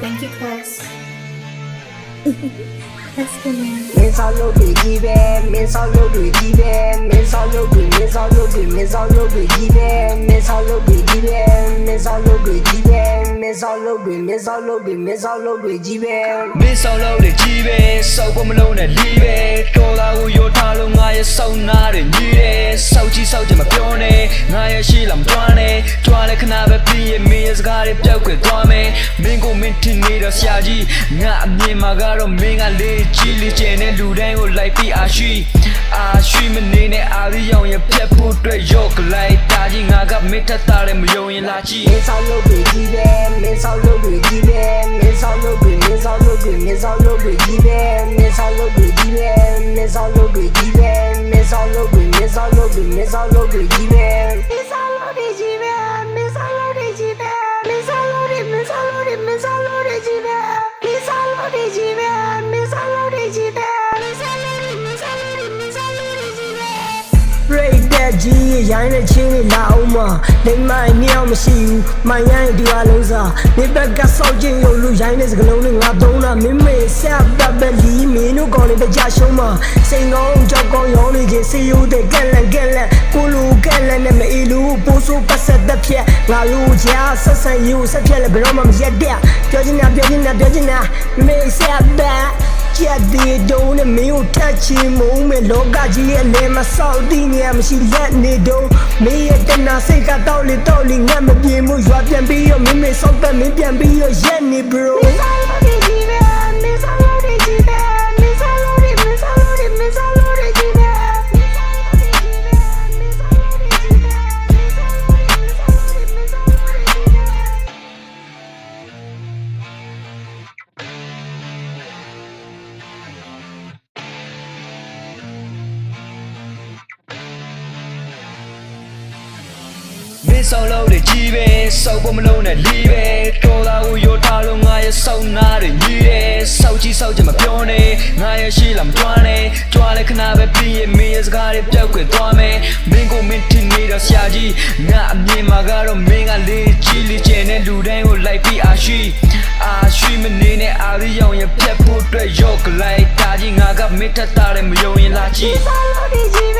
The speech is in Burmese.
Thank you, class. That's the name. မင်းဆောင်လုပ်တွေကြီးပဲမင်းဆောင်လုပ်တွေကြီးပဲမင်းဆောင်လုပ်တွေမင်းဆောင်လုပ်တွေမင်းဆောင်လုပ်တွေကြီးပဲမင်းဆောင်လုပ်တွေကြီးပဲမင်းဆောင်လုပ်တွေကြီးပဲမင်းဆောင်လုပ်တွေမင်းဆောင်လုပ်တွေမင်းဆောင်လုပ်တွေကြီးပဲမင်းဆော င်လို့လေကြီးပဲစောက်ဖို့မလုံးနဲ့လီးပဲတော်လာကိုရောထားလို့ငါရဲ့စောင်းနာတွေညီးတယ်စောက်ကြီးစောက်ကြမပြောနဲ့ငါရဲ့ရှိလာမတွားနဲ့တွားတဲ့ခဏပဲပြီးရင်မင်းရဲ့စကားတွေပြောက်ခွေသွားမယ်မင်းကိုမင်းထင်နေတော့ဆရာကြီးငါအမြင်မှာကတော့မင်းကလေးကြီးလေးကျင်တဲ့လူတိုင်းကိုလိုက်ပြီးအာရှိအာရှိမနေနဲ့အာရီရောင်ရဲ့ပြက်ဖို့အတွက်ရော့ကလိုက်တာကြီးငါကမင်းထက်တာတယ်မယုံရင်လာကြည့်မင်းဆောင်လုပ်တွေကြီးပဲမင်းဆောင်လုပ်တွေကြီးပဲမင်းဆောင်လုပ်တွေမင်းဆောင်လုပ်တွေမင်းဆောင်လုပ်တွေကြီးပဲမင်းဆောင်လုပ်တွေကြီးပဲမင်းဆောင်လုပ်တွေကြီးပဲမင်းဆောင်လုပ်တွေမင်းဆောင်လုပ်တွေမင်းဆောင်လုပ်တွေကြီးပဲမင်းဆောင်လုပ်တွေကြီးပဲ ကြီးရိုင်းတဲ့ချင်းလေးလာအောင်မလိမ့်မိုင်းမြောင်မရှိဘူးမိုင်းရိုင်းဒီအလုံးစားနေဘက်ကဆောက်ချင်းရုပ်လူရိုင်းတဲ့စကလုံးလေးငါသုံးတာမင်းမေဆက်ပတ်ပဲလီမင်းတို့ကောင်းလေးပဲကြရှုံးမစိန်ကောင်းကြောက်ကောင်းရောင်းနေခြင်းစီယူတဲ့ကက်လန်ကက်လန်ကိုလူကက်လန်နဲ့မအီလူပိုးဆိုးပတ်ဆက်တဲ့ဖြက်ငါလူချာဆက်ဆန်ယူဆက်ဖြက်လည်းဘယ်တော့မှမရက်တဲ့ပြောချင်တာပြောချင်တာပြောချင်တာမေဆက်ပ တ်ချက်ဒီတုံးနဲ့မင်းကိုထက်ချင်မုံမဲ့လောကကြီးရဲ့လဲမဆောက်တည်နေရမရှိလက်နေတုံးမင်းရဲ့တနာစိတ်ကတော့လေတော့လေငတ်မပြေမှုရွာပြန်ပြီးရောမင်းမေဆောက်တဲ့မင်းပြန်ပြီးရောရက်နေ bro မင်းဆောင်လို့လေကြီးပဲစောက်ဖို့မလုံးနဲ့လီးပဲတော်လာကိုရောထားလို့ငါရဲ့စောင်းနာတွေညီးတယ်စောက်ကြီးစောက်ကြမပြောနဲ့ငါရဲ့ရှိလာမတွားနဲ့တွားတဲ့ခဏပဲပြီးရင်မင်းရဲ့စကားတွေပြောက်ခွေသွားမယ်မင်းကိုမင်းထင်နေတော့ဆရာကြီးငါအမြင်မှာကတော့မင်းကလေးကြီးလေးကျင်တဲ့လူတိုင်းကိုလိုက်ပြီးအာရှိအာရှိမနေနဲ့အာရီရောင်ရဲ့ပြက်ဖို့အတွက်ရော့ကလိုက်တာကြီးငါကမင်းထက်တာတယ်မယုံရင်လာကြည့်